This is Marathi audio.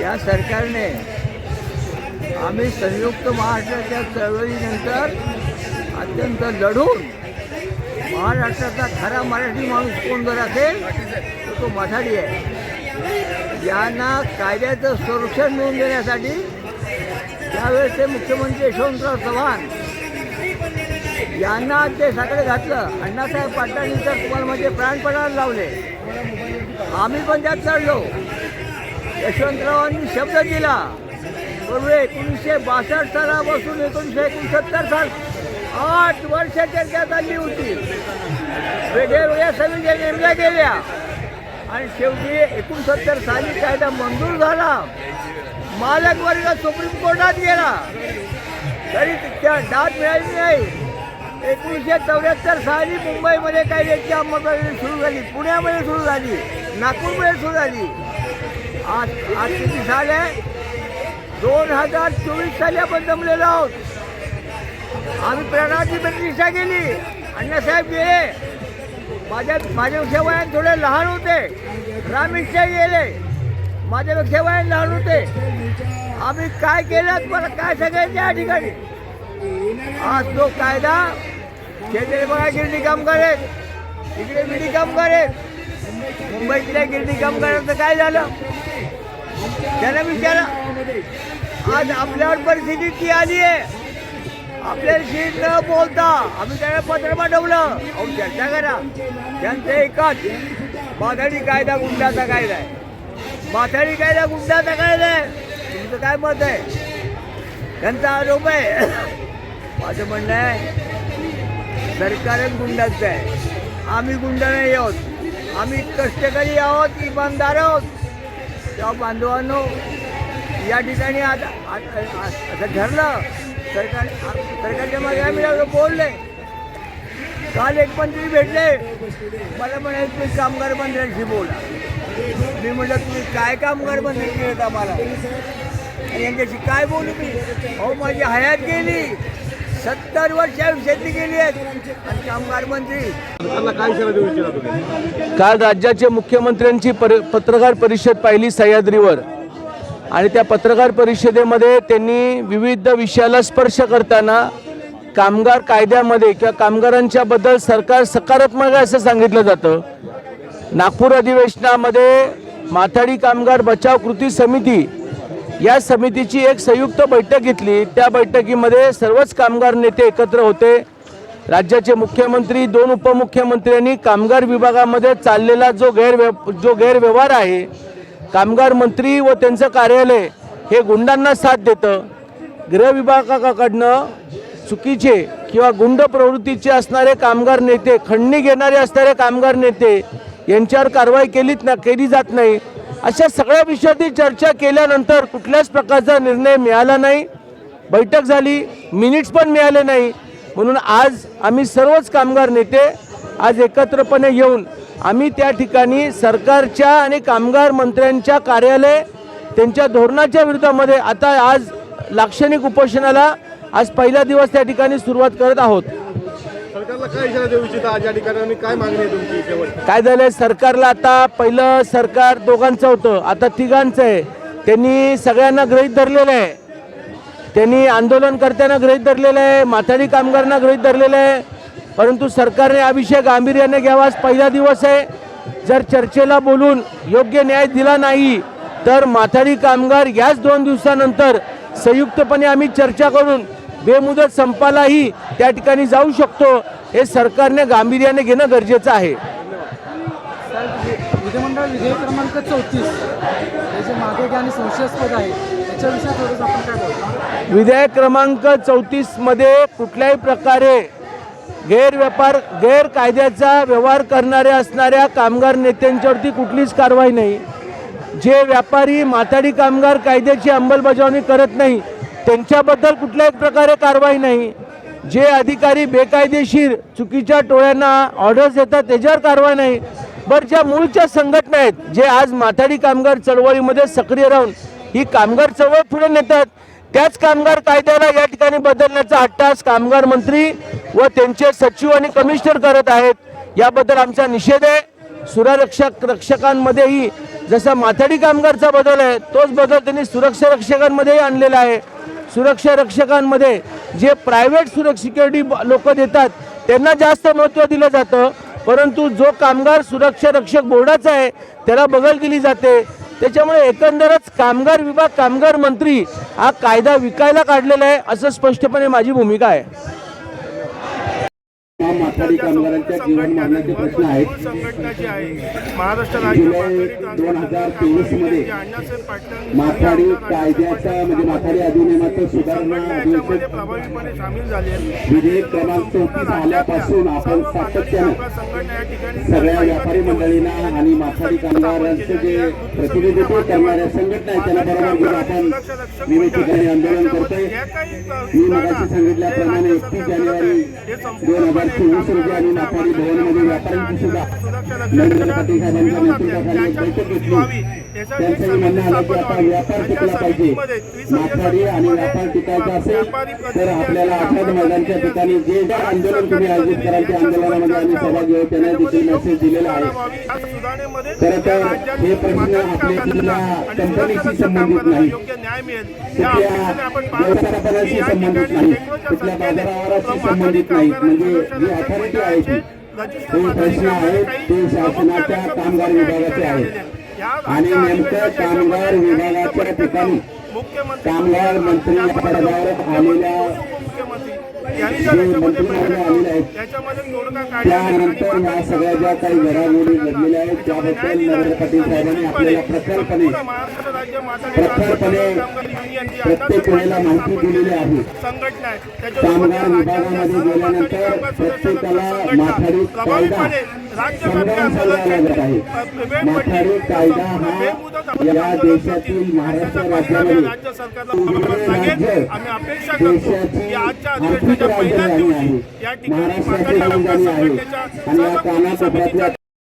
या सरकारने आम्ही संयुक्त महाराष्ट्राच्या चळवळीनंतर अत्यंत लढून महाराष्ट्राचा खरा मराठी माणूस कोण जर असेल तर तो मठाडी आहे. यांना कायद्याचं संरक्षण मिळवून देण्यासाठी त्यावेळेस ते मुख्यमंत्री यशवंतराव चव्हाण यांना ते साकडे घातलं. अण्णासाहेब पाटलांनी तर तुम्हाला म्हणजे प्राणपणाला लावले. आम्ही पण त्यात चढलो. यशवंतरावांनी शब्द दिला. पूर्वी एकोणीसशे बासष्ट सालापासून एकोणीसशे एकोणसत्तर साल आठ वर्ष त्याच्यात आली होती. वेगवेगळ्या समित्या नेमल्या गेल्या. आणि शेवटी एकोणसत्तर साली कायदा मंजूर झाला. मालक वर्ग सुप्रीम कोर्टात गेला. तरी त्या दाद मिळाली नाही. एकोणीसशे चौऱ्याहत्तर साली मुंबईमध्ये कायद्याची अंमलबजावणी सुरू झाली. पुण्यामध्ये सुरू झाली. नागपूरमध्ये सुरू झाली. आज आज किती साल आहे दोन हजार चोवीस साली आपण जमलेलो आहोत. आम्ही प्रणाची प्रतिष्ठा केली अण्णासाहेब गेले. माझ्या माझ्यापेक्षा वयान थोडे लहान होते. रामेशा गेले. माझ्यापेक्षा वयान लहान होते. आम्ही काय केलं? मला काय सांगायचं या ठिकाणी? आज तो कायदा शेतकरी बघा गिरणी कामगार आहेत इकडे विडी कामगार आहेत मुंबईतल्या गिरणी कामगारांचं काय झालं? त्यानं विचारा. आज आपल्यावर परिस्थिती ती आली आहे. आपल्याशी न बोलता आम्ही त्याला पत्र पाठवलं. अहो चर्चा करा. त्यांचं एकच. माथाडी कायदा गुंडाचा कायदा आहे. माथाडी कायदा गुंडाचा कायदा आहे. तुमचं काय मत आहे? त्यांचा आरोप आहे. माझं म्हणणं आहे सरकारच गुंडाचं आहे. आम्ही गुंड नाही आहोत. आम्ही कष्टकरी आहोत इमानदार आहोत. त्या बांधवांनो या ठिकाणी आता असं ठरलं. सरकार सरकारच्या मागे आम्ही बोलले. काल एक मंत्री भेटले. मला म्हणाले तुम्ही कामगार मंत्र्यांशी बोला. मी म्हटलं तुम्ही काय कामगार मंत्री केलेत आम्हाला? यांच्याशी काय बोलू मी? अहो माझी हयात गेली. सत्तर वर्ष गेली आहेत. आणि कामगार मंत्री. काल राज्याचे मुख्यमंत्र्यांची परि पत्रकार परिषद पाहिली सह्याद्रीवर. आणि त्या पत्रकार परिषदेमध्ये त्यांनी विविध विषयाला स्पर्श करताना कामगार कायद्यामध्ये किंवा कामगारांच्याबद्दल सरकार सकारात्मक आहे असं सांगितलं जातं. नागपूर अधिवेशनामध्ये माथाडी कामगार बचाव कृती समिती या समितीची एक संयुक्त बैठक घेतली. त्या बैठकीमध्ये सर्वच कामगार नेते एकत्र होते. राज्याचे मुख्यमंत्री दोन उपमुख्यमंत्र्यांनी कामगार विभागामध्ये चाललेला जो गैरव्य जो गैरव्यवहार आहे कामगार मंत्री व त्यांचं कार्यालय हे गुंडांना साथ देतं. गृह विभागाकडनं चुकीचे किंवा गुंड प्रवृत्तीचे असणारे कामगार नेते खंडणी घेणारे असणारे कामगार नेते यांच्यावर कारवाई केलीच ना केली जात नाही. अशा सगळ्या विषयाची चर्चा केल्यानंतर कुठल्याच प्रकारचा निर्णय मिळाला नाही. बैठक झाली मिनिट्स पण मिळाले नाही. म्हणून आज आम्ही सर्वच कामगार नेते आज एकत्रपणे येऊन आम्ही त्या ठिकाणी सरकारच्या आणि कामगार मंत्र्यांच्या कार्यालय त्यांच्या धोरणाच्या विरोधामध्ये आता आज लाक्षणिक उपोषणाला आज पहिला दिवस त्या ठिकाणी सुरुवात करत आहोत. सरकारला काय इशारा देऊ इच्छिता या ठिकाणी काय मागणी आहे तुमची शेवट काय झालंय? सरकारला आता पहिलं सरकार दोघांचं होतं. आता तिघांचं आहे. त्यांनी सगळ्यांना गृहीत धरलेलं आहे. त्यांनी आंदोलनकर्त्यांना गृहीत धरलेलं आहे. माथाडी कामगारांना गृहीत धरलेलं आहे. परंतु सरकारने हा विषय गांभीर्याने घ्यावाच पहिला दिवस आहे. जर चर्चेला बोलून योग्य न्याय दिला नाही तर माथाडी कामगार याच दोन दिवसानंतर संयुक्तपणे आम्ही चर्चा करून बेमुदत संपालाही त्या ठिकाणी जाऊ शकतो. हे सरकारने गांभीर्याने घेणं गरजेचं आहे. विधिमंडळ विधेयक क्रमांक चौतीस. जे मागे आणि संशयास्पद आहे त्याच्याविषयी थोडंसं आपण काय बोलतो विधेयक क्रमांक चौतीसमध्ये कुठल्याही प्रकारे गैरव्यापार गैरकायद्याचा व्यवहार करणाऱ्या असणाऱ्या कामगार नेत्यांच्यावरती कुठलीच कारवाई नाही. जे व्यापारी माथाडी कामगार कायद्याची अंमलबजावणी करत नाही त्यांच्याबद्दल कुठल्याही प्रकारे कारवाई नाही. जे अधिकारी बेकायदेशीर चुकीच्या टोळ्यांना ऑर्डर्स देतात त्याच्यावर कारवाई नाही. बरं ज्या मूळच्या संघटना आहेत जे आज माथाडी कामगार चळवळीमध्ये सक्रिय राहून ही कामगार चळवळ पुढे नेतात त्याच कामगार कायद्याला या ठिकाणी बदलण्याचा हट्टास कामगार मंत्री व त्यांचे सचिव आणि कमिशनर करत आहेत. याबद्दल आमचा निषेध आहे. सुरक्षक रक्षकांमध्येही जसा माथाडी कामगारचा बदल आहे तोच बदल त्यांनी सुरक्षा रक्षकांमध्येही आणलेला आहे. सुरक्षा रक्षकांमध्ये जे प्रायव्हेट सुरक्षा सिक्युरिटी लोक देतात त्यांना जास्त महत्त्व दिलं जातं. परंतु जो कामगार सुरक्षा रक्षक बोर्डाचा आहे त्याला बगल दिली जाते. त्याच्यामुळे एकंदरच कामगार विभाग कामगार मंत्री हा कायदा विकायला काढलेला आहे असं स्पष्टपणे माझी भूमिका आहे. माथाडी कामगारांच्या जीवन मरणाचे प्रश्न आहेत. संघटना जी आहे महाराष्ट्र जुलै दोन हजार तेवीसमध्ये माथाडी कायद्याचा म्हणजे माथाडी अधिनियमाचं सुधारणा अधिवेशन विधेयक क्रमांक चौतीस आल्यापासून आपण सातत्यानं सगळ्या व्यापारी मंडळींना आणि माथाडी कामगारांचे जे प्रतिनिधित्व करणाऱ्या संघटना आहेत त्यांना बरोबर घेऊन आपण विविध ठिकाणी आंदोलन करतोय. मी मगाशी सांगितल्याप्रमाणे एकतीस जानेवारी दोन हजार चोवीस रोजी आणि माथाडी भवनमध्ये व्यापाऱ्यांची सुद्धा नरेंद्र पाटील साहेबांच्या नेतृत्वाखाली बैठक घेतली. त्यांचं म्हणणं आलं की आता व्यापार टिकला पाहिजे. माथाडी आणि व्यापार टिकायचा असेल तर आपल्याला आझाद मैदानच्या ठिकाणी जे जे आंदोलन तुम्ही आयोजित कराल त्या आंदोलनामध्ये आम्ही सहभागी होऊ त्यांना देखील मेसेज दिलेला आहे. खरं तर हे प्रश्न आपल्या जिल्हा कंपनीशी संबंधित नाही. कुठल्या व्यवसायाशी संबंधित नाही. कुठल्या बाजारावराशी संबंधित नाही. म्हणजे कामगारांच्या अथॉरिटी आहे ती. प्रश्न आहेत ते शासनाच्या कामगार विभागाचे आहेत. आणि नेमकं कामगार विभागाच्या ठिकाणी कामगार मंत्री पदावर आलेल्या मुख्यमंत्री यांनी जे जर याच्यामध्ये मंत्री महोदय बैठक आलेले आहेत याच्यामध्ये तोडगा काढला त्यानंतर ह्या सगळ्या ज्या काही घडामोडी घडलेल्या आहेत त्याबद्दल नरेंद्र पाटील साहेबांनी आपल्याला प्रखरपणे महाराष्ट्र राज्य प्रखरपणे कामगार युनियन जी प्रत्येक वेळेला माहिती दिलेली आहे. कामगार विभागामध्ये गेल्यानंतर प्रत्येकाला माथाडी कायदा समजावून सांगावा लागत आहे. माथाडी कायदा हा या देशातील महाराष्ट्र राज्यामध्ये राज्य सरकारला लागेल आम्ही अपेक्षा करतो देशाची अधिवेशनाच्या पहिल्याच दिवशी या ठिकाणी संघटनेच्या